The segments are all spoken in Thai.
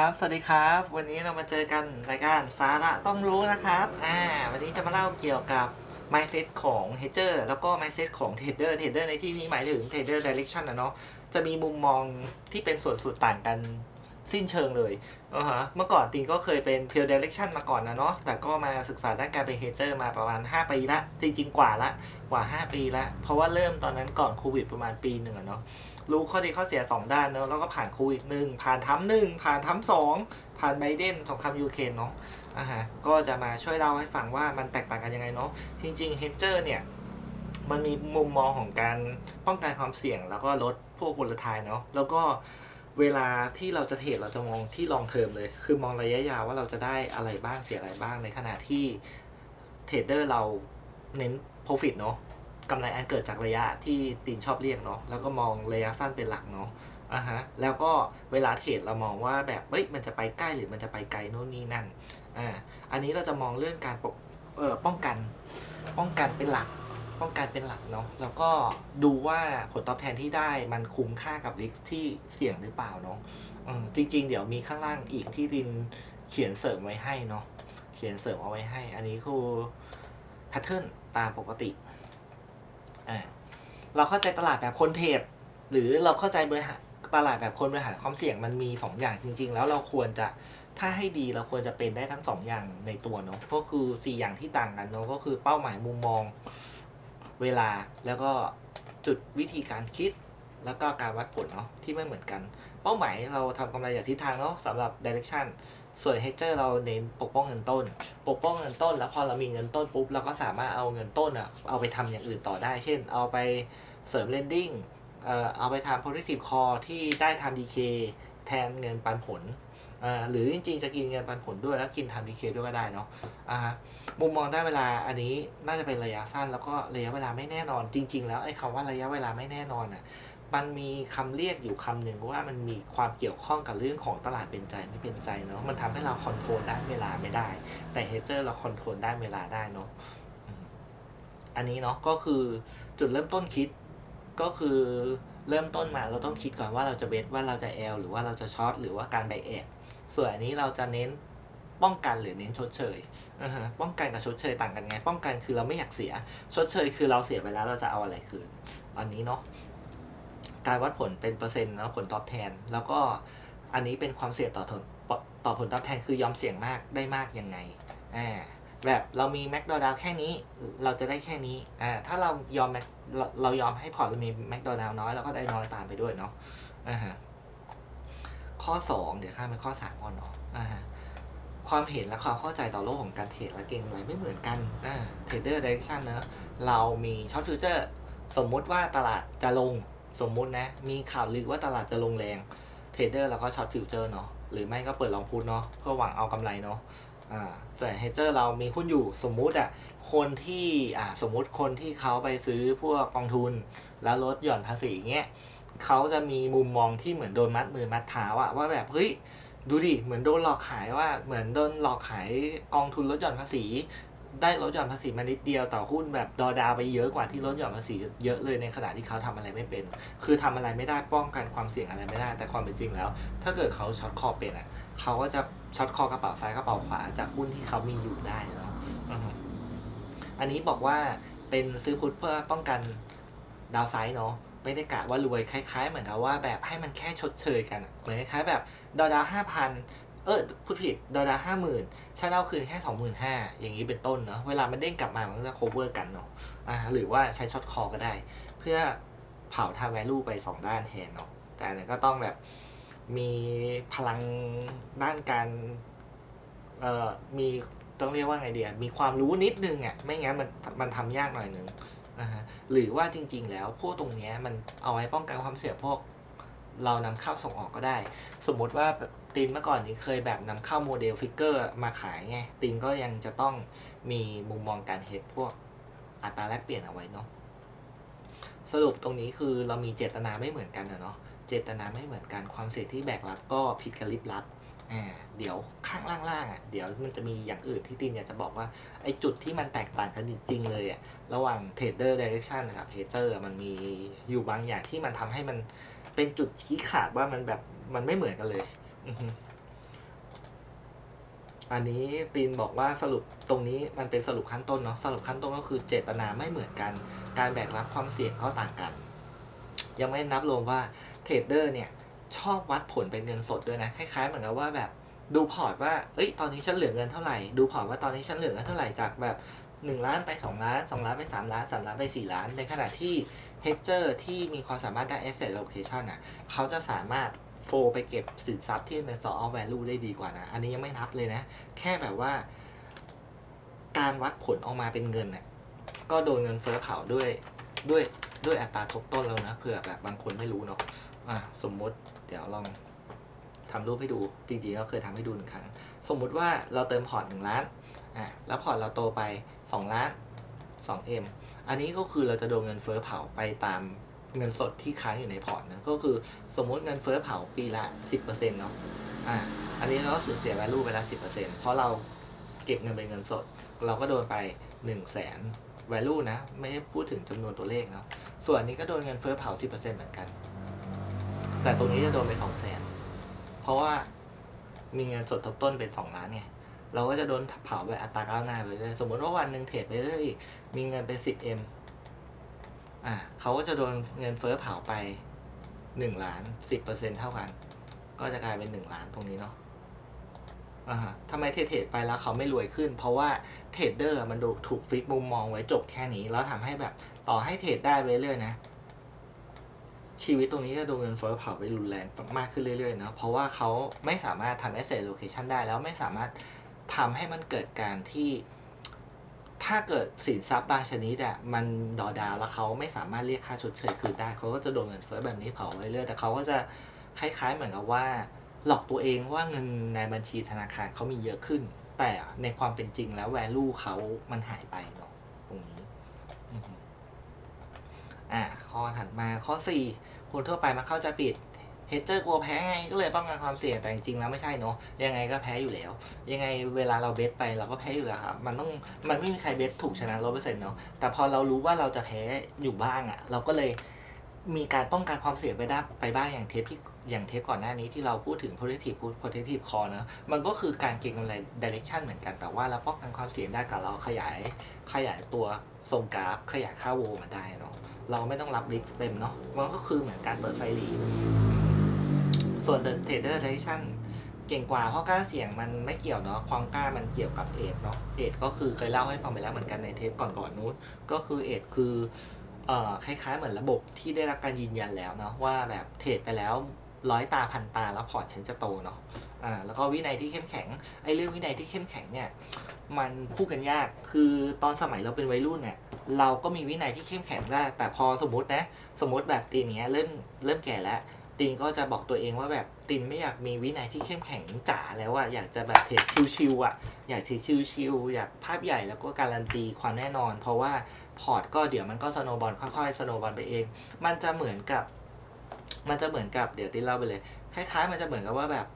ครับ สวัสดีครับ วันนี้เรามาเจอกันรายการสาระต้องรู้นะครับ อ่า วันนี้จะมาเล่าเกี่ยวกับ mindset ของ hedger แล้วก็ mindset ของ trader trader ในที่นี้หมายถึง trader direction นะเนาะ จะมีมุมมองที่เป็นส่วนสุดต่างกันสิ้นเชิงเลยอ่าฮะ เมื่อก่อนตินก็เคยเป็น pure direction มาก่อนนะเนาะ แต่ก็มาศึกษาด้านการเป็น hedger มาประมาณ 5 ปีละ จริงๆ กว่าละ กว่า 5 ปีละ เพราะว่าเริ่มตอนนั้นก่อนโควิดประมาณปีหนึ่งอะเนาะ รู้ข้อดีข้อเสียสองด้านเนอะแล้วก็ผ่านโควิดหนึ่งผ่านทั้มหนึ่งผ่านทั้มสองผ่านไบเดนสงครามยูเครนเนาะอ่าฮะก็จะมาช่วยเล่าให้ฟังว่ามันแตกต่างกันยังไงเนาะจริงๆเฮเจอร์เนี่ยมันมีมุมมองของการป้องกันความเสี่ยง แล้วก็ลดพวกบลทายเนาะแล้วก็เวลาที่เราจะเทรดเราจะมองที่ลองเทอมเลย คือมองระยะยาวว่าเราจะได้อะไรบ้างเสียอะไรบ้างในขณะที่เทรดเดอร์เราเน้น profit เนาะ กำไรอันเกิดจากระยะที่ตีนชอบเรียกเนาะแล้วก็มองระยะสั้นเป็นหลักเนาะอะฮะแล้วก็เวลาเทรดเรามองว่าแบบเฮ้ยมันจะไปใกล้หรือมันจะไปไกลโน่นนี่นั่นอ่าอันนี้เราจะมองเรื่องการปกเอ่อป้องกัน ป้องกันเป็นหลัก ป้องกันเป็นหลักเนาะแล้วก็ดูว่าผลตอบแทนที่ได้มันคุ้มค่ากับริสที่เสี่ยงหรือเปล่าเนาะอืมจริง ๆ เดี๋ยวมีข้างล่างอีกที่ดินเขียนเสริมไว้ให้เนาะเขียนเสริมเอาไว้ให้ อันนี้คือแพทเทิร์นตามปกติ อ่าเราเข้าใจตลาดแบบคนเทรดหรือเราเข้าใจบริหารตลาดแบบคนบริหารความเสี่ยงมันมีสองอย่างจริง ๆ แล้วเราควรจะถ้าให้ดีเราควรจะเป็นได้ทั้งสองอย่างในตัวเนาะก็คือสี่อย่างที่ต่างกันเนาะก็คือเป้าหมายมุมมองเวลาแล้วก็จุดวิธีการคิด แล้วก็การวัดผลเนาะที่ไม่เหมือนกัน เป้าหมายเราทำกำไรจากทิศทางเนาะสำหรับ direction ส่วน hedger เราเน้นปกป้องเงินต้น ปกป้องเงินต้น แล้วพอเรามีเงินต้นปุ๊บเราก็สามารถเอาเงินต้นอะเอาไปทำอย่างอื่นต่อได้ เช่น เอาไปเสริม lending เอ่อเอาไปทำ productive call ที่ได้ทำ DK แทนเงินปันผลอ่าหรือจริงๆจะกินเงินปันผลด้วยแล้วกินทำ DK ด้วยก็ได้เนาะอ่ามุมมองได้เวลาอันนี้น่าจะเป็นระยะสั้นแล้วก็ระยะเวลาไม่แน่นอน จริง ๆ แล้วไอ้คำว่าระยะเวลาไม่แน่นอนอะ มันมีคำเรียกอยู่คำหนึ่งว่ามันมีความเกี่ยวข้องกับเรื่องของตลาดเป็นใจไม่เป็นใจเนาะมันทำให้เราคอนโทรลด้านเวลาไม่ได้ แต่เฮเจอร์เราคอนโทรลด้านเวลาได้เนาะอันนี้เนาะก็คือจุดเริ่มต้นคิดก็คือเริ่มต้นมาเราต้องคิดก่อนว่าเราจะเบสว่าเราจะแอลหรือว่าเราจะช็อตหรือว่าการไบแอบส่วนอันนี้เราจะเน้นป้องกันหรือเน้นชดเชยป้องกันกับชดเชยต่างกันไง ป้องกันคือเราไม่อยากเสีย ชดเชยคือเราเสียไปแล้วเราจะเอาอะไรคืน อันนี้เนาะ การวัดผลเป็นเปอร์เซ็นต์แล้วผลตอบแทน แล้วก็อันนี้เป็นความเสี่ยงต่อผลต่อผลตอบแทนคือยอมเสี่ยงมากได้มากยังไงอ่าแบบเรามีแม็กดอดาวแค่นี้เราจะได้แค่นี้อ่าถ้าเรายอม Mac เเรายอมให้พอร์ตเรามีแม็กดอดาวน้อยเราก็ได้น้อยตามไปด้วยเนาะอ่าฮะข้อสองเดี๋ยวข้ามไปข้อสามก่อนเนาะอ่าฮะความเห็นและความเข้าใจต่อโลกของการเทรดและเก็งกำไรไม่เหมือนกันอ่าเทรดเดอร์ direction เนอะเรามีช็อตฟิวเจอร์สมมุติว่าตลาดจะลง สมมุตินะ มีข่าวลือว่าตลาดจะลงแรง เทรดเดอร์เราก็ช็อตฟิวเจอร์เนาะ หรือไม่ก็เปิดลองพูดเนาะ เพื่อหวังเอากำไรเนาะ อ่าส่วนเฮเจอร์เรามีหุ้นอยู่ สมมุติอะ คนที่อ่าสมมุติคนที่เขาไปซื้อพวกกองทุน แล้วลดหย่อนภาษีเงี้ยเขาจะมีมุมมองที่เหมือนโดนมัดมือมัดเท้าอะว่าแบบเฮ้ยดูดิเหมือนโดนหลอกขายว่าเหมือนโดนหลอกขายกองทุนลดหย่อนภาษี ได้ลดหย่อนภาษีมานิดเดียวต่อหุ้นแบบดอดาวไปเยอะกว่าที่ลดหย่อนภาษีเยอะเลยในขณะที่เขาทำอะไรไม่เป็น คือทำอะไรไม่ได้ป้องกันความเสี่ยงอะไรไม่ได้ แต่ความเป็นจริงแล้ว ถ้าเกิดเขาช็อตคอเป็นอะเขาก็จะช็อตคอกระเป๋าซ้ายกระเป๋าขวาจากหุ้นที่เขามีอยู่ได้เนาะอือฮึอันนี้บอกว่าเป็นซื้อพุทเพื่อป้องกันดาวไซด์เนาะไม่ได้กะว่ารวยคล้าย ๆ เหมือนกับว่าแบบให้มันแค่ชดเชยกันอะเหมือนคล้ายๆแบบดอดาวห้าพัน เออพูดผิดดอดาวห้าหมื่นใช้เล่าคืนแค่สองหมื่นห้าอย่างนี้เป็นต้นเนาะเวลามันเด้งกลับมามันก็จะ cover กันเนาะอ่าหรือว่าใช้ช็อตคอก็ได้ เพื่อเผาทา value ไปสองด้านแทนเนาะแต่อันนี้ก็ต้องแบบมีพลังด้านการเอ่อมีต้องเรียกว่าไงเดียมีความรู้นิดนึงอะไม่งั้นมันมันทำยากหน่อยนึงนะฮะหรือว่าจริง ๆ แล้วพวกตรงเนี้ยมันเอาไว้ป้องกันความเสี่ยงพวก เรานำเข้าส่งออกก็ได้ สมมติว่า ตีนเมื่อก่อนนี้เคยแบบนำเข้าโมเดลฟิกเกอร์มาขายไงตีนก็ยังจะต้องมีมุมมองการเฮดพวกอัตราแลกเปลี่ยนเอาไว้เนาะสรุปตรงนี้คือเรามีเจตนาไม่เหมือนกันเนาะเจตนาไม่เหมือนกันความเสี่ยงที่แบกรับก็ผิดกับลิบลับอ่าเดี๋ยวข้างล่างๆอะเดี๋ยวมันจะมีอย่างอื่นที่ตินอยากจะบอกว่าไอ้จุดที่มันแตกต่างกันจริงๆเลยอะระหว่าง trader direction นะครับ hedger อะมันมีอยู่บางอย่างที่มันทำให้มันเป็นจุดชี้ขาดว่ามันแบบมันไม่เหมือนกันเลย อันนี้ตีนบอกว่าสรุปตรงนี้มันเป็นสรุปขั้นต้นเนาะสรุปขั้นต้นก็คือเจตนาไม่เหมือนกัน การแบกรับความเสี่ยงก็ต่างกัน ยังไม่นับรวมว่าเทรดเดอร์เนี่ย ชอบวัดผลเป็นเงินสดด้วยนะคล้ายๆเหมือนกับว่าแบบดูพอร์ตว่าเอ้ยตอนนี้ฉันเหลือเงินเท่าไหร่ดูพอร์ตว่าตอนนี้ฉันเหลือเงินเท่าไหร่จากแบบ1ล้านไป2ล้าน2ล้านไป3ล้าน3ล้านไป4ล้าน ในขณะที่เฮดเจอร์ที่มีความสามารถด้าน asset allocation อะเขาจะสามารถ โฟไปเก็บสินทรัพย์ที่เป็น store of value ได้ดีกว่านะ อันนี้ยังไม่นับเลยนะ แค่แบบว่า การวัดผลออกมาเป็นเงินน่ะก็โดนเงินเฟ้อเผาด้วยด้วยด้วยอัตราทบต้นแล้วนะเผื่อแบบบางคนไม่รู้เนาะอะสมมติเดี๋ยวลองทำรูปให้ดู จริงๆเราเคยทำให้ดูหนึ่งครั้ง สมมุติว่าเราเติมพอร์ตหนึ่งล้านอะแล้วพอร์ตเราโตไปสองล้านสองเอ็มอันนี้ก็คือเราจะโดนเงินเฟ้อเผาไปตาม เงินสดที่ค้างอยู่ในพอร์ตนะก็คือสมมุติเงินเฟ้อเผาปีละสิบเปอร์เซ็นาะอะอันนี้เราก็สูญเสีย value ไปละสิบเพราะเราเก็บเงินเป็นเงินสด เราก็โดนไปหนึ่งแสน value นะ ไม่ได้พูดถึงจำนวนตัวเลขเนาะส่วนนี้ก็โดนเงินเฟ้อเผา 10%เหมือนกัน แต่ตรงนี้จะโดนไป 2 0 0 0 0 0 เพราะว่ามีเงินสดทบต้นเป็น 2 ล้านไงเราก็จะโดนเผาแบบอัตราก้าวหน้าไปเรื่อยสมมติว่าวันหนึ่งเทรดไปเรื่อยมีเงินเป็น 10m อะเขาก็จะโดนเงินเฟ้อเผาไป1ล้าน10%เปอร์เซ็นเท่ากัน ก็จะกลายเป็น1ล้านตรงนี้เนาะอ่าฮะทำไมเทรดไปแล้วเขาไม่รวยขึ้น เพราะว่าเทรดเดอร์มันดูถูกฟิกมุมมองไว้จบแค่นี้แล้วทำให้แบบต่อให้เทรดได้ไปเรื่อยนะ ชีวิตตรงนี้จะโดนเงินเฟ้อเผาไปรุนแรงมากขึ้นเรื่อยๆเนาะเพราะว่าเขาไม่สามารถทำ asset allocation ได้แล้วไม่สามารถทำให้มันเกิดการที่ ถ้าเกิดสินทรัพย์บางชนิดอะมันดอดาวแล้วเขาไม่สามารถเรียกค่าชดเชยคืนได้เขาก็จะโดนเงินเฟ้อแบบนี้เผาไปเรื่อยแต่เขาก็จะคล้าย ๆ เหมือนกับว่า หลอกตัวเองว่าเงินในบัญชีธนาคารเขามีเยอะขึ้น แต่ในความเป็นจริงแล้ว value เขามันหายไปเนาะตรงนี้อะข้อถัดมาข้อ 4 คนทั่วไปมาเข้าใจผิด เฮดเจอร์กลัวแพ้ไงก็เลยป้องกันความเสี่ยงแต่จริงๆแล้วไม่ใช่เนาะยังไงก็แพ้อยู่แล้ว ยังไงเวลาเราเบสไปเราก็แพ้อยู่แล้วครับมันต้องมันไม่มีใครเบสถูกชนะร้อยเปอร์เซ็นต์เนาะแต่พอเรารู้ว่าเราจะแพ้อยู่บ้างอะ่ะ เราก็เลยมีการป้องกันความเสี่ยงไปได้ไปบ้างอย่างเทปที่อย่างเทปก่อนหน้านี้ที่เราพูดถึง protective put protective call เนะมันก็คือการเก็งกำไร direction เหมือนกันแต่ว่าเราป้องกันความเสี่ยงได้กับเราขยายขยายตัวทรงกราฟขยายค่าโวมาได้เนาะเราไม่ต้องรับ risk เต็มเนาะมันก็คือเหมือนการเปิดไฟหลี ส่วน the trader direction เก่งกว่าเพราะกล้าเสี่ยงมันไม่เกี่ยวเนาะความกล้ามันเกี่ยวกับเอทเนาะเอทก็คือเคยเล่าให้ฟังไปแล้วเหมือนกันในเทปก่อนๆนู้นก็คือเอทคือเอ่อคล้ายๆเหมือนระบบที่ได้รับการยืนยันแล้วเนาะว่าแบบเทรดไปแล้วร้อยตาพันตาแล้วพอร์ตฉันจะโตเนาะอ่าแล้วก็วินัยที่เข้มแข็งไอ้เรื่องวินัยที่เข้มแข็งเนี่ยมันพูดกันยากคือตอนสมัยเราเป็นวัยรุ่นเนี่ยเราก็มีวินัยที่เข้มแข็งได้แต่พอสมมตินะสมมติแบบตีนี้เริ่มเริ่มแก่แล้ว ตินก็จะบอกตัวเองว่าแบบตินไม่อยากมีวินัยที่เข้มแข็งจ๋าแล้วอะอยากจะแบบเทรดชิวๆอะอยากเทรดชิวๆอยากภาพใหญ่แล้วก็การันตีความแน่นอน เพราะว่าพอร์ตก็เดี๋ยวมันก็สโนบอลค่อยๆสโนบอลไปเอง มันจะเหมือนกับ มันจะเหมือนกับเดี๋ยวตินเล่าไปเลยคล้ายๆ มันจะเหมือนกับว่าแบบ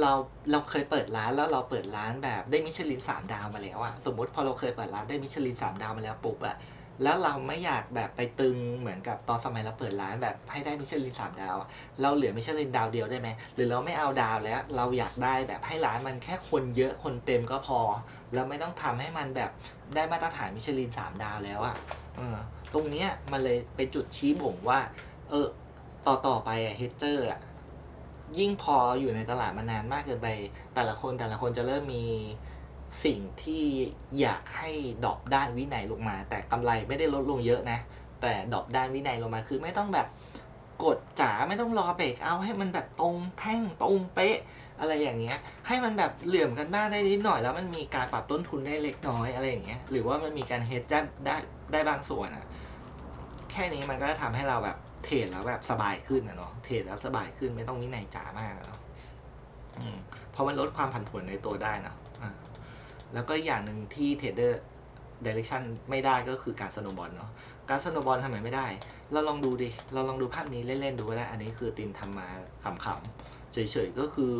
เราเราเคยเปิดร้านแล้วเราเปิดร้านแบบได้มิชลินสามดาวมาแล้วอะสมมติพอเราเคยเปิดร้านได้มิชลินสามดาวมาแล้วปุ๊บอะ แล้วเราไม่อยากแบบไปตึงเหมือนกับตอนสมัยเราเปิดร้านแบบให้ได้มิชลินสามดาวอะเราเหลือมิชลินดาวเดียวได้ไหมหรือเราไม่เอาดาวแล้วเราอยากได้แบบให้ร้านมันแค่คนเยอะคนเต็มก็พอแล้วไม่ต้องทำให้มันแบบได้มาตรฐานมิชลินสามดาวแล้วอะออตรงเนี้ยมันเลยเป็นจุดชี้บ่งว่า เออต่อต่อไปอะเฮดเจอร์อะยิ่งพออยู่ในตลาดมานานมากเกินไป แต่ละคนแต่ละคนจะเริ่มมี สิ่งที่อยากให้ดรอปด้านวินัยลงมา แต่กำไรไม่ได้ลดลงเยอะนะ แต่ดรอปด้านวินัยลงมาคือไม่ต้องแบบกดจ๋าไม่ต้องรอเบรกเอาให้มันแบบตรงแท่งตรงเป๊ะ อะไรอย่างเงี้ย ให้มันแบบเหลื่อมกันบ้างได้นิดหน่อยแล้วมันมีการปรับต้นทุนได้เล็กน้อยอะไรอย่างเงี้ยหรือว่ามันมีการเฮดได้ได้ได้บางส่วนอะแค่นี้มันก็จะทำให้เราแบบเทรดแล้วแบบสบายขึ้นนะเนาะเทรดแล้วสบายขึ้นไม่ต้องวินัยจ๋ามากอะเนาะอืมเพราะมันลดความผันผวนในตัวได้นะอะ แล้วก็อย่างหนึ่งที่เทรดเดอร์เดเรกชันไม่ได้ก็คือการสโนบอลเนาะการสโนบอลทำไมไม่ได้ เราลองดูดิ เราลองดูภาพนี้เล่นๆดูก็ได้ อันนี้คือตินทำมาขำๆเฉยๆก็คือ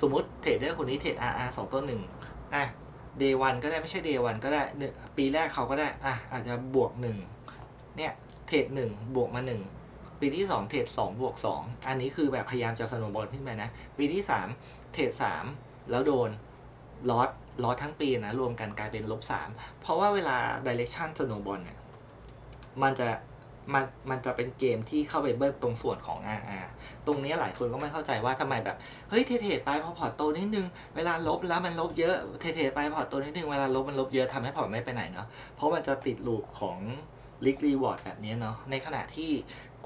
สมมติเทรดเดอร์คนนี้เทรด RR สองต้นหนึ่งอะ day one ก็ได้ไม่ใช่ day one ก็ได้ปีแรกเขาก็ได้อะอาจจะบวกหนึ่งเนี่ยเทรดหนึ่งบวกมาหนึ่งปีที่สองเทรดสองบวกสองอันนี้คือแบบพยายามจะสโนบอลขึ้นไปนะ ปีที่สามเทรดสามแล้วโดนลอส ล้อทั้งปีนะ รวมกันกลายเป็นลบสามเพราะว่าเวลา direction snowball เนี่ยมันจะมันมันจะเป็นเกมที่เข้าไปเบิ้ลตรงส่วนของ RR ตรงนี้หลายคนก็ไม่เข้าใจว่าทำไมแบบ เฮ้ยเทๆไปพอพอร์ตโตนิดนึง เวลาลบแล้วมันลบเยอะเทๆไปพอร์ตโตนิดนึง เวลาลบมันลบเยอะทำให้พอร์ตไม่ไปไหนเนาะเพราะมันจะติดลูปของลิกรีวอร์ดแบบนี้เนาะในขณะที่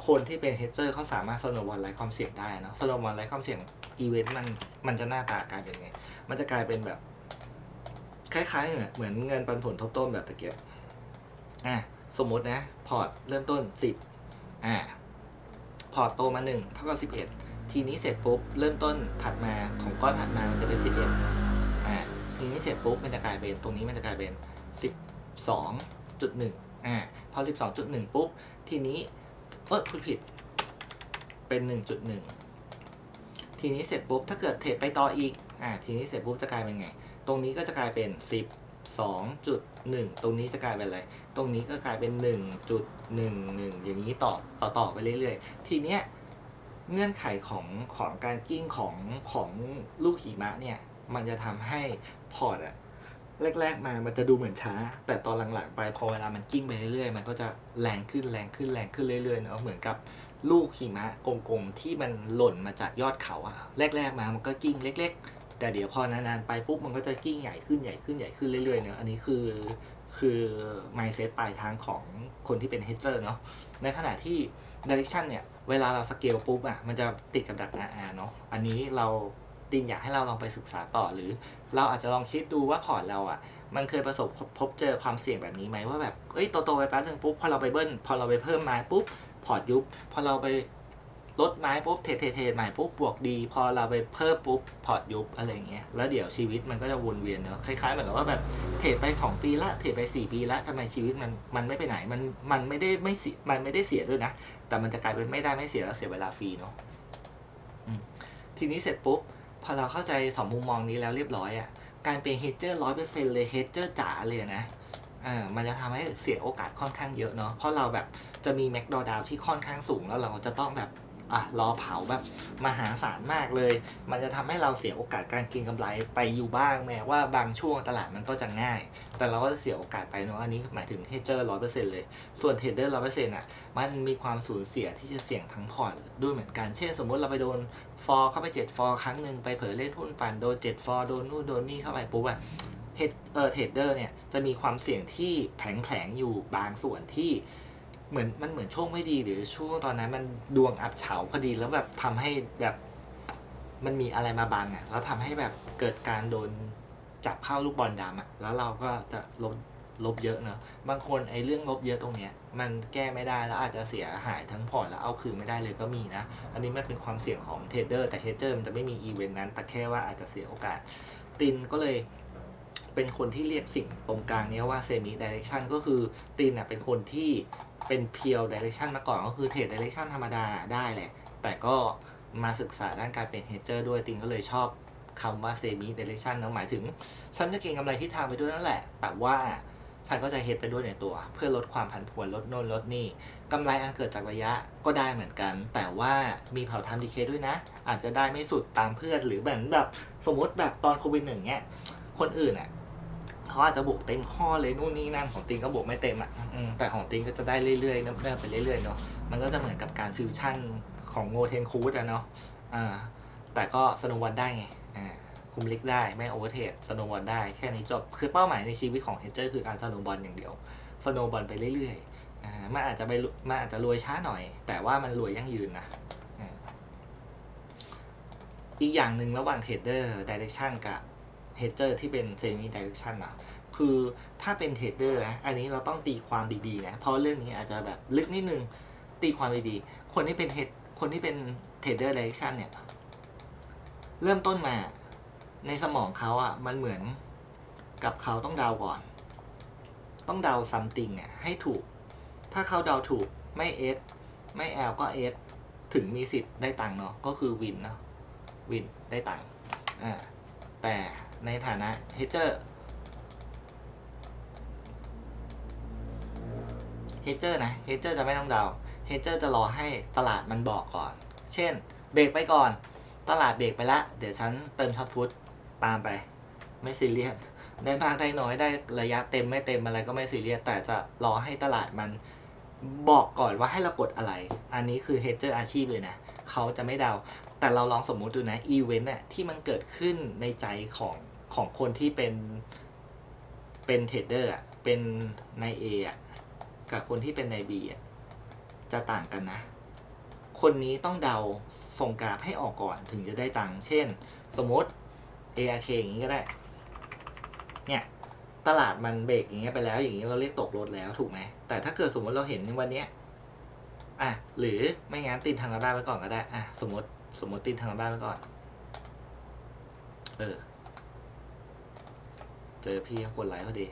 คนที่เป็นเฮดเจอร์เขาสามารถสโนบอลไร้ความเสี่ยงได้เนาะสโนบอลไร้ความเสี่ยงอีเวนต์มันมันจะหน้าตากลายเป็นไง มันจะกลายเป็นแบบ คล้ายๆเหมือนเงินปันผลทบต้นแบบตะเกียบอะสมมตินะ พอร์ตเริ่มต้นสิบอ่าพอร์ตโตมาหนึ่งเท่ากับสิบเอ็ดทีนี้เสร็จปุ๊บ เริ่มต้นถัดมาของก้อนถัดมามันจะเป็นสิบเอ็ดอ่าทีนี้เสร็จปุ๊บมันจะกลายเป็นตรงนี้มันจะกลายเป็นสิบสองจุดหนึ่งอ่าพอสิบสองจุดหนึ่งปุ๊บ ทีนี้เออพูดผิดเป็นหนึ่งจุดหนึ่ง ทีนี้เสร็จปุ๊บถ้าเกิดเทรดไปต่ออีกอ่าทีนี้เสร็จปุ๊บจะกลายเป็นไง ตรงนี้ก็จะกลายเป็นสิบสองจุดหนึ่งตรงนี้จะกลายเป็นอะไร ตรงนี้ก็กลายเป็นหนึ่งจุดหนึ่งหนึ่งอย่างนี้ต่อต่อต่อไปเรื่อยๆ ทีเนี้ยเงื่อนไขของของการกิ้งของของลูกหิมะเนี่ย มันจะทำให้พอร์ตอะแรกๆมามันจะดูเหมือนช้า แต่ตอนหลังๆไปพอเวลามันกิ้งไปเรื่อยๆ มันก็จะแรงขึ้นแรงขึ้นแรงขึ้นเรื่อยๆเนาะเหมือนกับ ลูกหิมะกลมๆที่มันหล่นมาจากยอดเขาอะแรก ๆมามันก็กิ้งเล็ก ๆ แต่เดี๋ยวพอนานๆไปปุ๊บมันก็จะกิ้งใหญ่ขึ้นใหญ่ขึ้นใหญ่ขึ้นเรื่อยๆเนาะอันนี้คือคือ mindset ปลายทางของคนที่เป็น hedger เนาะในขณะที่ direction เนี่ย เวลาเราสเกลปุ๊บอะมันจะติดกับดัก RR เนาะอันนี้เราตินอยากให้เราลองไปศึกษาต่อหรือ เราอาจจะลองคิดดูว่าพอร์ตเราอะมันเคยประสบพบเจอความเสี่ยงแบบนี้ไหมว่าแบบเอ้ยโตๆไปแป๊บนึงปุ๊บพอเราไปเบิ้ลพอเราไปเพิ่มม้ปุ๊บ พอร์ตยุบพอเราไปลดไม้ปุ๊บเทเทเทใหม่ปุ๊บบวกดี พอเราไปเพิ่มปุ๊บพอร์ตยุบอะไรเงี้ยแล้วเดี๋ยวชีวิตมันก็จะวนเวียนเนาะคล้ายๆเหมือนกับว่าแบบเทรดไป 2 ปีละเทรดไป 4 ปีละทำไมชีวิตมันมันไม่ไปไหนมันมันไม่ได้ไม่เสียมันไม่ได้เสียด้วยนะ แต่มันจะกลายเป็นไม่ได้ไม่เสียแล้วเสียเวลาฟรีเนาะทีนี้เสร็จปุ๊บพอเราเข้าใจสองมุมมองนี้แล้วเรียบร้อยอะ่ะการเป็นเฮดเจอร์ร้อยเปอร์เซ็นต์เลยเฮดเจอร์จ๋าเลยนะอ่ามันจะทำให้เสียโอกาสค่อนข้างเยอะเนาะเพราะเราแบบ จะมีแม็กดอดาวที่ค่อนข้างสูงแล้วเราจะต้องแบบอะรอเผาแบบมหาศาลมากเลย มันจะทำให้เราเสียโอกาสการเก็งกำไรไปอยู่บ้างแม้ว่าบางช่วงตลาดมันก็จะง่าย แต่เราก็จะเสียโอกาสไปเนาะอันนี้หมายถึงเฮดเจอร์ร้อยเปอร์เซ็นต์เลย ส่วนเทรดเดอร์ร้อยเปอร์เซ็นต์อะมันมีความสูญเสียที่จะเสี่ยงทั้งพอร์ตด้วยเหมือนกัน เช่น สมมติเราไปโดนฟอร์เข้าไปเจ็ดฟอร์ครั้งหนึ่งไปเผลอเล่นหุ้นปันโดนเจ็ดฟอร์โดนนู่นโดนนี่เข้าไปปุ๊บอะเฮดเออเทรดเดอร์เนี่ยจะมีความเสี่ยงที่แผงแผงอยู่บางส่วนที่ เหมือนมันเหมือนช่วงไม่ดีหรือช่วงตอนนั้นมันดวงอับเฉาพอดีแล้วแบบทำให้แบบมันมีอะไรมาบังอะแล้วทำให้แบบเกิดการโดนจับเข้าลูกบอลดำอะแล้วเราก็จะลบลบเยอะเนอะบางคนไอ้เรื่องลบเยอะตรงเนี้ย มันแก้ไม่ได้แล้วอาจจะเสียหายทั้งพอร์ตแล้วเอาคืนไม่ได้เลยก็มีนะ อันนี้มันเป็นความเสี่ยงของเทรดเดอร์แต่เทรดเดอร์มันจะไม่มีอีเวนต์นั้นแต่แค่ว่าอาจจะเสียโอกาส ตินก็เลยเป็นคนที่เรียกสิ่งตรงกลางนี้ว่าเซมิดิเรกชันก็คือตินอะเป็นคนที่ เป็นเพียวดิเรกชันมาก่อนก็คือเทรดดิเรกชันธรรมดาได้แหละ แต่ก็มาศึกษาด้านการเป็นเฮดเจอร์ด้วยตินก็เลยชอบคำว่าเซมิดิเรกชันนะหมายถึง ฉันจะเก็งกำไรที่ทางไปด้วยนั่นแหละ แต่ว่าฉันก็จะเฮดไปด้วยในตัว เพื่อลดความผันผวนลดโน่นลดนี่กำไรอันเกิดจากระยะก็ได้เหมือนกัน แต่ว่ามีเผาทำดีเคด้วยนะ อาจจะได้ไม่สุดตามเพื่อนหรือเหมือนแบบสมมติแบบตอนโควิดหนึ่งเนี้ยคนอื่นอะ เขาอาจจะบวกเต็มข้อเลยนู่นนี่นั่นของติงก็บวกไม่เต็มอะอืมแต่ของติงก็จะได้เรื่อยๆเนิ่มๆไปเรื่อยๆเนาะมันก็จะเหมือนกับการฟิวชั่นของโงเทนคูดอะเนาะอ่าแต่ก็สนุกวันได้ไงอ่าคุมลิกได้ไม่โอเวอร์เทรดสโนบอลได้แค่นี้จบ คือเป้าหมายในชีวิตของเฮดเจอร์คือการสโนบอลอย่างเดียวสโนบอลไปเรื่อยๆอ่ามันอาจจะไปมันอาจจะรวยช้าหน่อย แต่ว่ามันรวยยั่งยืนนะอ่าอีกอย่างหนึ่งระหว่างเทรดเดอร์ดิเรกชันกับ เฮดเจอร์ที่เป็นเซมิดิเรกชันอะคือถ้าเป็นเทรดเดอร์นะอันนี้เราต้องตีความดีๆนะเพราะเรื่องนี้อาจจะแบบลึกนิดนึงตีความดีๆคนที่เป็นเฮดคนที่เป็นเทรดเดอร์ดิเรกชันเนี่ยเริ่มต้นมาในสมองเขาอะมันเหมือนกับเขาต้องเดาก่อน ต้องเดาซัมติงอะให้ถูก ถ้าเขาเดาถูกไม่เอสไม่แอลก็เอสถึงมีสิทธิ์ได้ตังค์เนาะก็คือวินเนาะวินได้ตังค์อ่าแต่ ในฐานะเฮเจอร์เฮเจอร์นะเฮเจอร์จะไม่ต้องเดาเฮเจอร์จะรอให้ตลาดมันบอกก่อน เช่น เบรกไปก่อน ตลาดเบรกไปละ เดี๋ยวฉันเติมช็อตพุทตามไป ไม่ซีเรียส ได้มากได้น้อยได้ระยะเต็มไม่เต็มอะไรก็ไม่ซีเรียส แต่จะรอให้ตลาดมันบอกก่อนว่าให้เรากดอะไร อันนี้คือเฮเจอร์อาชีพเลยนะ เขาจะไม่เดา แต่เราลองสมมุติดูนะ อีเวนต์น่ะที่มันเกิดขึ้นในใจของ ของคนที่เป็นเป็นเทรดเดอร์อะเป็นใน A อะกับคนที่เป็นใน B อะจะต่างกันนะ คนนี้ต้องเดาส่งกราฟให้ออกก่อนถึงจะได้ตังค์เช่น สมมติ ARK อย่างนี้ก็ได้ เนี่ยตลาดมันเบรกอย่างเงี้ยไปแล้ว อย่างนี้เราเรียกตกรถแล้วถูกไหมแต่ถ้าเกิดสมมติเราเห็นวันเนี้ยอะหรือไม่งั้นตินทางการบ้านไว้ก่อนก็ได้อะสมมติสมมติตินทางการบ้านไว้ก่อน เออ เจอพี่คนไลฟ์พอดี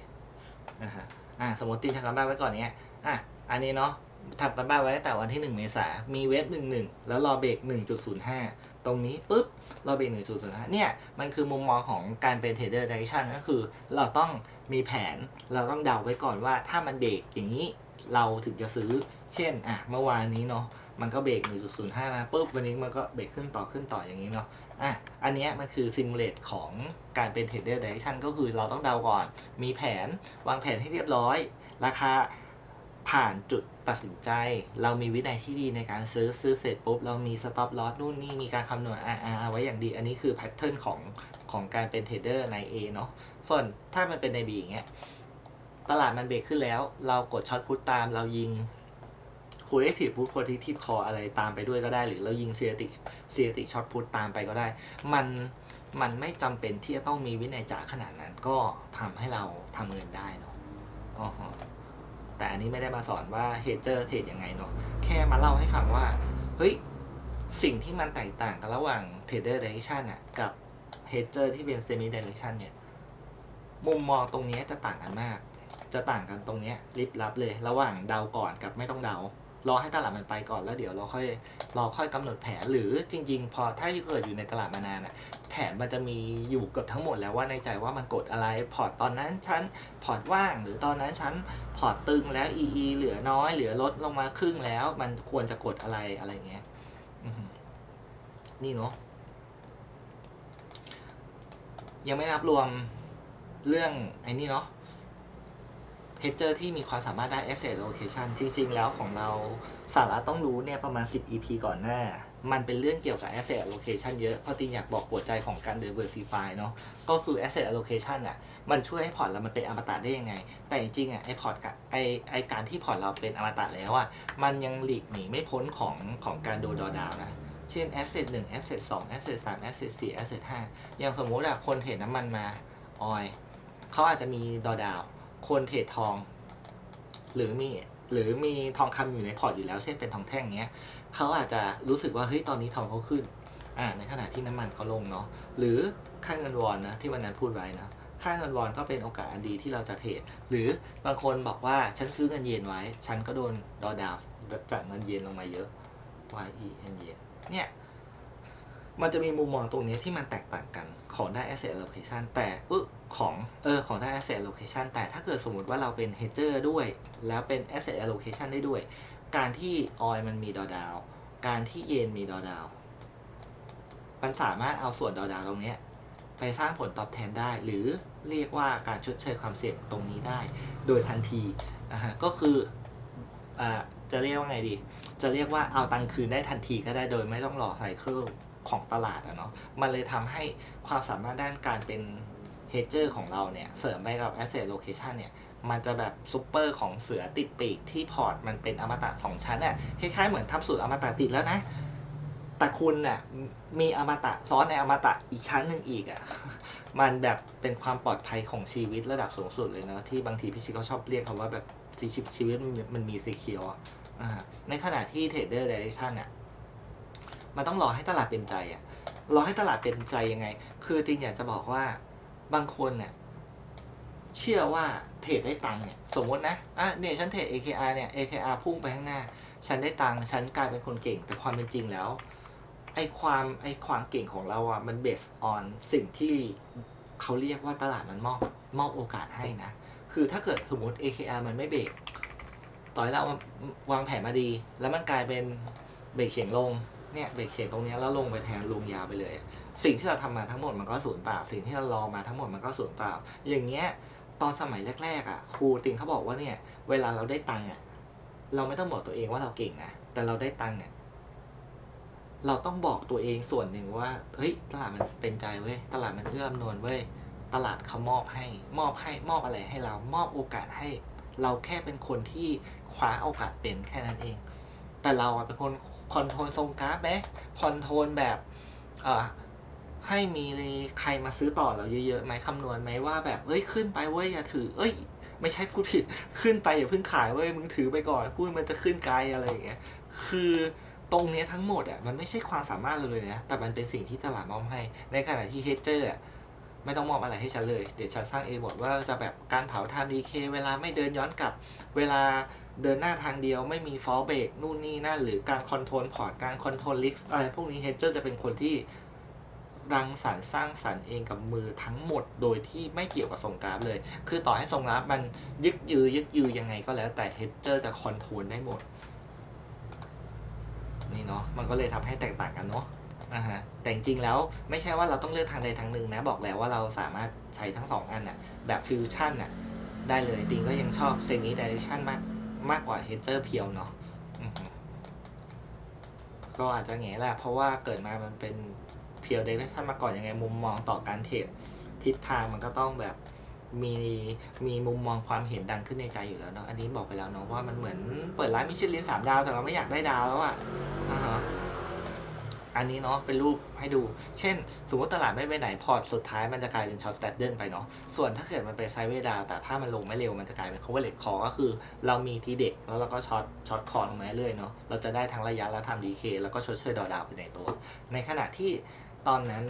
นะฮะอะสมมติตินทางการบ้านไว้ก่อนเนี้ยอะอันนี้เนาะทำกันบ้านไว้ตั้งแต่วันที่หนึ่งเมษามีเว็บหนึ่งหนึ่งแล้วรอเบรกหนึ่งจุดศูนย์ห้าตรงนี้ปุ๊บรอเบรกหนึ่งจุดศูนย์ห้าเนี่ย มันคือมุมมองของการเป็นเทรดเดอร์ดิเรกชันก็คือ เราต้องมีแผนเราต้องเดาไว้ก่อนว่าถ้ามันเบรกอย่างนี้เราถึงจะซื้อ เช่นอะเมื่อวานนี้เนาะ มันก็เบรก1.05 มาปุ๊บวันนี้มันก็เบรกขึ้นต่อขึ้นต่ออย่างนี้เนาะอะอันนี้มันคือซิมูเลตของการเป็นเทรดเดอร์ดิเรกชันก็คือเราต้องเดาก่อน มีแผนวางแผนให้เรียบร้อย ราคาผ่านจุดตัดสินใจ เรามีวินัยที่ดีในการซื้อซื้อเสร็จปุ๊บ เรามีสต็อปลอสนู่นนี่มีการคำนวณ RR ไว้อย่างดี อันนี้คือแพทเทิร์นของของการเป็นเทรดเดอร์ใน A เนาะส่วนถ้ามันเป็นใน B อย่างเงี้ยตลาดมันเบรกขึ้นแล้ว เรากดช็อตพุทตามเรายิง คูเรทีฟพุทโพธิทีฟคออะไรตามไปด้วยก็ได้ หรือเรายิงเซียติเซียติช็อตพุทตามไปก็ได้ มันมันไม่จำเป็นที่จะต้องมีวินัยจ่าขนาดนั้นก็ทำให้เราทำเงินได้เนาะอ๋อแต่อันนี้ไม่ได้มาสอนว่าเฮเจอร์เทรดยังไงเนาะแค่มาเล่าให้ฟังว่า เฮ้ย สิ่งที่มันแตกต่างกันระหว่างเทรดเดอร์เดิเรชันอะกับเฮเจอร์ที่เป็นเซมิดิเรกชันเนี่ย มุมมองตรงนี้จะต่างกันมาก จะต่างกันตรงนี้ลิบลับเลย ระหว่างเดาก่อนกับไม่ต้องเดา รอให้ตลาดมันไปก่อนแล้วเดี๋ยวเราค่อยรอค่อยกำหนดแผนหรือจริง ๆ พอถ้าเกิดอยู่ในตลาดมานานอะแผนมันจะมีอยู่เกือบทั้งหมดแล้วว่าในใจว่ามันกดอะไร พอร์ตตอนนั้นฉันพอร์ตว่างหรือตอนนั้นฉันพอร์ตตึงแล้ว EE เหลือน้อยเหลือลดลงมาครึ่งแล้ว มันควรจะกดอะไรอะไรเงี้ยนี่เนาะยังไม่นับรวมเรื่องไอ้นี่เนาะ เพจเจอร์ที่มีความสามารถได้ asset allocation จริง ๆ แล้วของเราสาระต้องรู้เนี่ยประมาณ 10 EP ก่อนหน้า มันเป็นเรื่องเกี่ยวกับ asset allocation เยอะเพราะตินอยากบอกหัวใจของการ diversify เนาะก็คือ asset allocation อะมันช่วยให้พอร์ตเรามันเป็นอมตะได้ยังไง แต่จริงๆอะไอพอร์ตกับไอไอการที่พอร์ตเราเป็นอมตะแล้วอะมันยังหลีกหนีไม่พ้นของของการโดนดอดาวนะเช่น asset 1 asset 2 asset 3 asset 4 asset 5อย่างสมมุติอะคนเทรดน้ำมันมาออยเขาอาจจะมีดอดาว คนเทรดทอง หรือมีหรือมีทองคำอยู่ในพอร์ตอยู่แล้ว เช่นเป็นทองแท่งเงี้ยเขาอาจจะรู้สึกว่าเฮ้ยตอนนี้ทองเขาขึ้นอ่าในขณะที่น้ำมันเขาลงเนาะหรือค่าเงินวอนนะที่วันนั้นพูดไว้นะค่าเงินวอนก็เป็นโอกาสอันดีที่เราจะเทรดหรือบางคนบอกว่าฉันซื้อเงินเยนไว้ ฉันก็โดนดอดาวจากเงินเยนลงมาเยอะ Y E N เยนเนี่ย มันจะมีมุมมองตรงนี้ที่มันแตกต่างกันของได้ asset allocation แต่ออของเออของได้ asset allocation แต่ถ้าเกิดสมมติว่าเราเป็น hedger ด้วย แล้วเป็น asset allocation ได้ด้วย การที่ oil มันมีดอดาว การที่เยนมีดอดาว มันสามารถเอาส่วนดอดาวตรงนี้ไปสร้างผลตอบแทนได้ หรือเรียกว่าการชดเชยความเสี่ยงตรงนี้ได้ โดยทันทีนะฮะก็คืออ่าจะเรียกว่าไงดี จะเรียกว่าเอาตังค์คืนได้ทันทีก็ได้โดยไม่ต้องรอไซเคิล ของตลาดอะเนาะมันเลยทำให้ความสามารถด้านการเป็นเฮดเจอร์ของเราเนี่ย เสริมไปกับ asset location เนี่ย มันจะแบบซุปเปอร์ของเสือติดปีกที่พอร์ตมันเป็นอมตะสองชั้นอะคล้ายๆเหมือนทำสูตรอมตะติดแล้วนะ แต่คุณน่ะมีอมตะซ้อนในอมตะอีกชั้นหนึ่งอีกอะมันแบบเป็นความปลอดภัยของชีวิตระดับสูงสุดเลยนะที่บางทีพี่ชิก็ชอบเรียกคำว่าแบบชีวิตชีวิตมันมันมี secure อะอ่าในขณะที่ trader direction เนี่ย มันต้องรอให้ตลาดเป็นใจอะรอให้ตลาดเป็นใจยังไง คือติงอยากจะบอกว่าบางคนเนี่ยเชื่อว่าเทรดได้ตังค์เนี่ย สมมตินะอะเนี่ยฉันเทรด AKR เนี่ย AKR พุ่งไปข้างหน้า ฉันได้ตังค์ฉันกลายเป็นคนเก่ง แต่ความเป็นจริงแล้วไอ้ความไอ้ความเก่งของเราอะมัน based on สิ่งที่เขาเรียกว่าตลาดมันมอบมอบโอกาสให้นะ คือถ้าเกิดสมมติ AKR มันไม่เบรกต่อยเราวางแผนมาดี แล้วมันกลายเป็นเบรกเฉียงลง เนี่ยเบรกเฉียงตรงนี้แล้วลงไปแทนลงยาวไปเลย สิ่งที่เราทำมาทั้งหมดมันก็สูญเปล่า สิ่งที่เรารอมาทั้งหมดมันก็สูญเปล่า อย่างเงี้ยตอนสมัยแรกๆอะครูติงเขาบอกว่าเนี่ย เวลาเราได้ตังค์อะเราไม่ต้องบอกตัวเองว่าเราเก่งนะแต่เราได้ตังค์เนี่ยเราต้องบอกตัวเองส่วนหนึ่งว่าเฮ้ยตลาดมันเป็นใจเว้ยตลาดมันเอื้ออำนวยเว้ยตลาดเขามอบให้ มอบให้มอบอะไรให้เรามอบโอกาสให้ เราแค่เป็นคนที่คว้าโอกาสเป็นแค่นั้นเอง แต่เราอะเป็นคน คอนโทรลทรงกราฟไหมคอนโทรลแบบเอ่อให้มีใครมาซื้อต่อเราเยอะๆไหมคำนวณไหมว่าแบบเอ้ยขึ้นไปเว้ยอย่าถือ เอ้ย ไม่ใช่พูดผิดขึ้นไปอย่าเพิ่งขายเว้ยมึงถือไปก่อนพูดมันจะขึ้นไกลอะไรอย่างเงี้ยคือตรงเนี้ยทั้งหมดอะมันไม่ใช่ความสามารถเราเลยนะแต่มันเป็นสิ่งที่ตลาดมอบให้ ในขณะที่เฮเจอร์อะไม่ต้องมอบอะไรให้ฉันเลย เดี๋ยวฉันสร้างเองหมดว่าจะแบบการเผาไทม์ดีเคเวลาไม่เดินย้อนกลับเวลา เดินหน้าทางเดียวไม่มีฟอลเบรกนู่นนี่นั่น หรือการคอนโทรลพอร์ตการคอนโทรลลิฟอะไรพวกนี้เฮดเจอร์จะเป็นคนที่รังสรรค์สร้างสรรค์เองกับมือทั้งหมดโดยที่ไม่เกี่ยวกับส่งกราฟเลย คือต่อให้ส่งกราฟมันยึกยือยึกยือยังไงก็แล้วแต่เฮดเจอร์จะคอนโทรลได้หมด นี่เนาะมันก็เลยทำให้แตกต่างกันเนาะอ่าฮะแต่จริงๆแล้วไม่ใช่ว่าเราต้องเลือกทางใดทางหนึ่งนะบอกแล้วว่าเราสามารถใช้ทั้งสองอันน่ะแบบฟิวชั่นน่ะได้เลยติงก็ยังชอบเซมิดิเรชันมาก มากกว่าเฮดเจอร์เพียวเนาะอือฮึก็อาจจะแง่แหละเพราะว่าเกิดมามันเป็นเพียวเดเรคชั่นมาก่อนยังไงมุมมองต่อการเทรดทิศทางมันก็ต้องแบบมีมีมุมมองความเห็นดังขึ้นในใจอยู่แล้วเนาะอันนี้บอกไปแล้วเนาะว่ามันเหมือนเปิดร้านมิชลินสามดาวแต่เราไม่อยากได้ดาวแล้วอะอ่าฮะ อันนี้เนาะเป็นรูปให้ดู เช่น สมมติตลาดไม่ไปไหนพอร์ตสุดท้ายมันจะกลายเป็นช็อตสแตทเดิลไปเนาะส่วนถ้าเกิดมันเป็นไซด์เวดาวแต่ถ้ามันลงไม่เร็วมันจะกลายเป็น cover leg call ก็คือ เรามีทีเด็กแล้วเราก็ช็อตช็อตคอลงมาเรื่อยเนาะเราจะได้ทั้งระยะและทำดีเคแล้วก็ชดเชยดอดาวไปในตัว ในขณะที่ตอนนั้น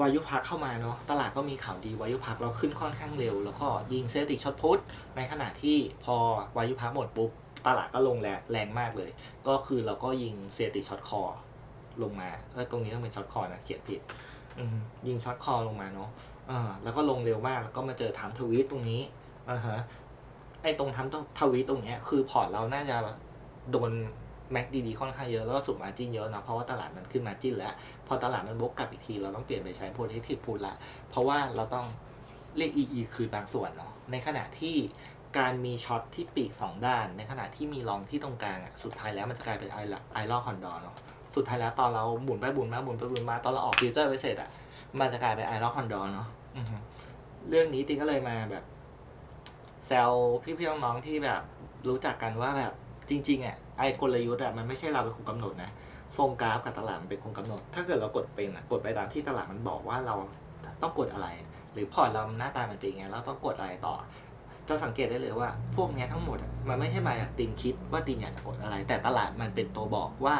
วายุพักเข้ามาเนาะตลาดก็มีข่าวดีวายุพักเราขึ้นค่อนข้างเร็ว แล้วก็ยิงเซติกช็อตพุทในขณะที่พอวายุพักหมดปุ๊บตลาดก็ลงแรงแรงมากเลย ก็คือเราก็ยิงเซติกช็อตคอ ลงมาเออตรงนี้ต้องเป็นช็อตคอนะเขียนผิดอืมยิงช็อตคอลงมาเนาะอ่าแล้วก็ลงเร็วมากแล้วก็มาเจอทำทวีตตรงนี้อ่าฮะไอ้ตรงทำทวีตตรงเนี้ยคือพอร์ตเราน่าจะโดนแม็กดีๆค่อนข้างเยอะแล้วก็สูบมาจิ้นเยอะนะเพราะว่าตลาดมันขึ้นมาจิ้นแล้ว พอตลาดมันบกกลับอีกที เราต้องเปลี่ยนไปใช้ protective put ละเพราะว่าเราต้องเรียก EE คืนบางส่วนเนาะในขณะที่การมีช็อตที่ปีกสองด้าน ในขณะที่มีลองที่ตรงกลางอะสุดท้ายแล้วมันจะกลายเป็นไอรไอรอคอนดอเนาะ สุดท้ายแล้วตอนเราหมุนไปหมุนมาหมุนไปหมุนมาตอนเราออกฟิวเจอร์ไปเสร็จอะมันจะกลายเป็นไอรอคอนดอเนาะเรื่องนี้ติงก็เลยมาแบบแซวพี่ๆน้องๆที่แบบรู้จักกันว่าแบบจริงๆอะไอกลยุทธ์อะมันไม่ใช่เราเป็นคนกำหนดนะทรงกราฟกับตลาดมันเป็นคนกำหนด ถ้าเกิดเรากดเป็นอะกดไปตามที่ตลาดมันบอกว่าเราต้องกดอะไร หรือพอร์ตเราหน้าตามันเป็นยังไงเราต้องกดอะไรต่อจะสังเกตได้เลยว่า พวกนี้ทั้งหมดอะมันไม่ใช่มาจากตินคิดว่าตินอยากจะกดอะไร แต่ตลาดมันเป็นตัวบอกว่า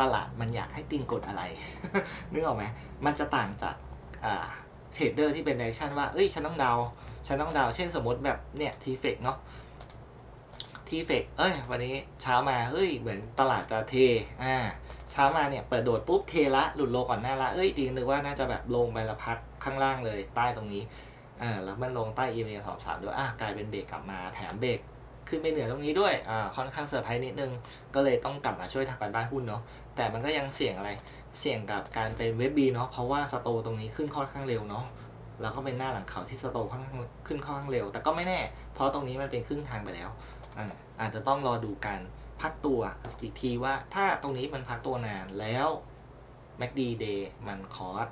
ตลาดมันอยากให้ตินกดอะไร นึกออกไหมมันจะต่างจากเทรดเดอร์ที่เป็น direction ว่าเอ้ยฉันต้องเดาฉันต้องเดาเช่นสมมติแบบเนี่ยทีเฟกเนาะทีเฟกเอ้ย วันนี้เช้ามาเฮ้ย เหมือนตลาดจะเท อ่า เช้ามาเนี่ย เปิดโดดปุ๊บเทละ หลุดโลก่อนหน้าละ เอ้ย ดีนึกว่าน่าจะแบบลงไปและพักข้างล่างเลยใต้ตรงนี้ อ่า แล้วมันลงใต้ e m a สอบสามด้วย อ่ากลายเป็นเบรกกลับมา แถมเบรกขึ้นไปเหนือตรงนี้ด้วย อ่า ค่อนข้างเซอร์ไพรส์นิดนึง ก็เลยต้องกลับมาช่วยทำการบ้านหุ้นเนาะ แต่มันก็ยังเสี่ยงอะไร เสี่ยงกับการเป็นเว็บบีเนาะ เพราะว่าสโตตรงนี้ขึ้นค่อนข้างเร็วเนาะ แล้วก็เป็นหน้าหลังเขาที่สโตค่อนข้างขึ้นค่อนข้างเร็ว แต่ก็ไม่แน่ เพราะตรงนี้มันเป็นครึ่งทางไปแล้ว อาอาจจะต้องรอดูการพักตัวอีกทีว่าถ้าตรงนี้มันพักตัวนานแล้ว MACD Day มันคอร์ส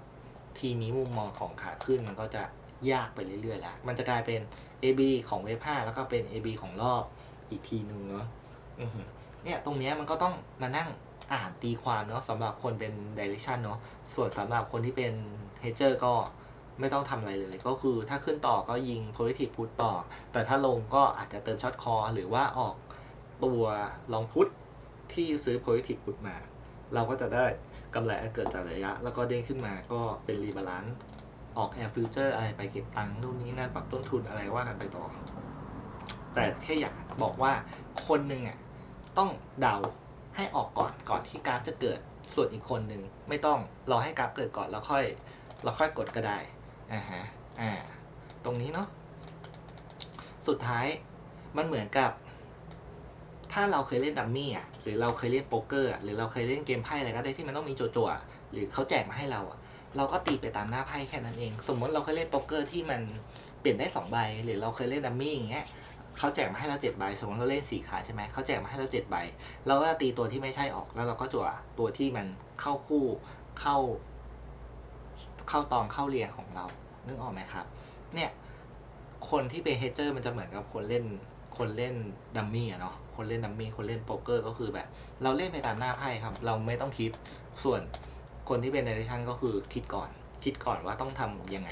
ทีนี้มุมมองของขาขึ้นมันก็จะยากไปเรื่อยๆแล้วมันจะกลายเป็น AB ของเวฟ5แล้วก็เป็น AB ของรอบอีกทีหนึ่งเนาะเนี่ยตรงเนี้ยมันก็ต้องมานั่ง อ่านตีความเนาะสำหรับคนเป็น direction เนาะส่วนสำหรับคนที่เป็น hedger ก็ไม่ต้องทำอะไรเลย ก็คือถ้าขึ้นต่อก็ยิง positive put ต่อ แต่ถ้าลงก็อาจจะเติมช็อตคอ หรือว่าออกตัวลองพุทที่ซื้อ positive put มา เราก็จะได้กำไรเกิดจากระยะ แล้วก็เด้งขึ้นมาก็เป็นรีบาลานซ์ออก air future อร์อะไรไปเก็บตังค์นู่นนี่นั่นปรับต้นทุนอะไรว่ากันไปต่อ แต่แค่อยากบอกว่าคนหนึ่งอะต้องเดา ให้ออกก่อนก่อนที่กราฟจะเกิดส่วนอีกคนหนึ่งไม่ต้องรอให้กราฟเกิดก่อนแล้วค่อยเราค่อยกดก็ได้อ่าฮะอ่าตรงนี้เนาะสุดท้ายมันเหมือนกับ ถ้าเราเคยเล่นดัมมี่อะหรือเราเคยเล่นโป๊กเกอร์อะหรือเราเคยเล่นเกมไพ่อะไรก็ได้ที่มันต้องมีโจโจอะหรือเขาแจกมาให้เราอะเราก็ตีไปตามหน้าไพ่แค่นั้นเอง สมมติเราเคยเล่นโป๊กเกอร์ที่มันเปลี่ยนได้สองใบหรือเราเคยเล่นดัมมี่อย่างเงี้ย เขาแจกมาให้เราเจ็ดใบสมมติเราเล่นสี่ขาใช่ไหมเขาแจกมาให้เราเจ็ดใบเราก็ตีตัวที่ไม่ใช่ออก แล้วเราก็จั่วตัวที่มันเข้าคู่เข้า เข้าตองเข้าเรียงของเรานึกออกไหมครับ เนี่ย คนที่เป็นเฮเจอร์มันจะเหมือนกับคนเล่นคนเล่นดัมมี่อะเนาะคนเล่นดัมมี่คนเล่นโป๊กเกอร์ก็คือแบบ เราเล่นไปตามหน้าไพ่ครับ เราไม่ต้องคิดส่วนคนที่เป็นเดเรชั่นก็คือคิดก่อน คิดก่อนว่าต้องทำยังไง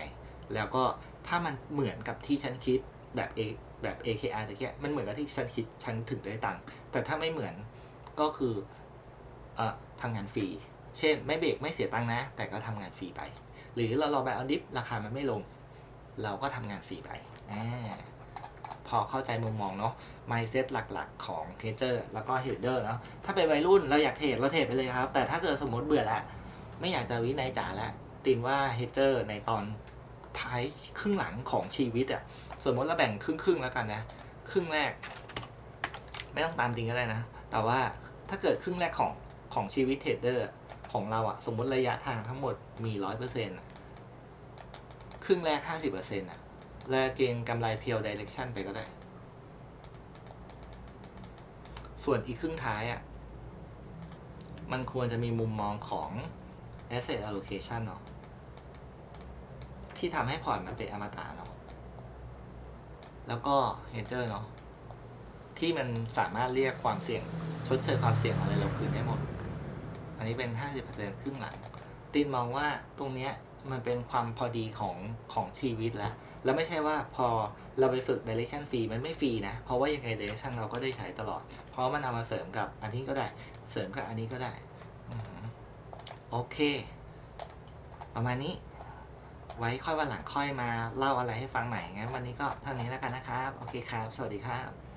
แล้วก็ถ้ามันเหมือนกับที่ฉันคิดแบบ A แบบ AKR ตะเกียมันเหมือนกับที่ฉันคิดฉันถึงได้ตังค์แต่ถ้าไม่เหมือนก็คือเอ่อทำงานฟรี เช่น ไม่เบรกไม่เสียตังค์นะ แต่ก็ทำงานฟรีไป หรือเรารอแบบเอาดิฟราคามันไม่ลง เราก็ทำงานฟรีไปอ่าพอเข้าใจมุมมองเนาะ mindset หลักๆ ของเทเจอร์แล้วก็เฮดเดอร์เนาะถ้าเป็นวัยรุ่นเราอยากเทรดเราเทรดไปเลยครับ แต่ถ้าเกิดสมมติเบื่อแล้วไม่อยากจะวินัยจ๋าแล้วตินว่าเฮดเจอร์ในตอนท้ายครึ่งหลังของชีวิตอะ สมมติเราแบ่งครึ่งครึ่งๆแล้วกันนะ ครึ่งแรก ไม่ต้องตามจริงก็ได้นะ แต่ว่าถ้าเกิดครึ่งแรกของของชีวิตเทรดเดอร์ของเราอะสมมติระยะทางทั้งหมดมีร้อยเปอร์เซ็นต์ครึ่งแรกห้าสิบเปอร์เซ็นต์อะแล้วเกณฑ์กำไรเพียวดิเรกชันไปก็ได้ ส่วนอีกครึ่งท้ายอะมันควรจะมีมุมมองของ asset allocation เนาะที่ทำให้พอร์ตมันเป็นอมตะเนาะ แล้วก็ hedger เนาะที่มันสามารถเรียกความเสี่ยงชดเชยความเสี่ยงอะไรเราคืนได้หมด อันนี้เป็น 50%ครึ่งหลัง ตีนมองว่าตรงเนี้ยมันเป็นความพอดีของของชีวิตแล้วแล้วไม่ใช่ว่าพอเราไปฝึก direction ฟรีมันไม่ฟรีนะ เพราะว่ายังไง direction เราก็ได้ใช้ตลอด เพราะมันเอามาเสริมกับอันนี้ก็ได้ เสริมกับอันนี้ก็ได้อโอเค ประมาณนี้ ไว้ค่อยวันหลังค่อยมาเล่าอะไรให้ฟังใหม่งั้นวันนี้ก็เท่านี้แล้วกันนะครับ โอเคครับ สวัสดีครับ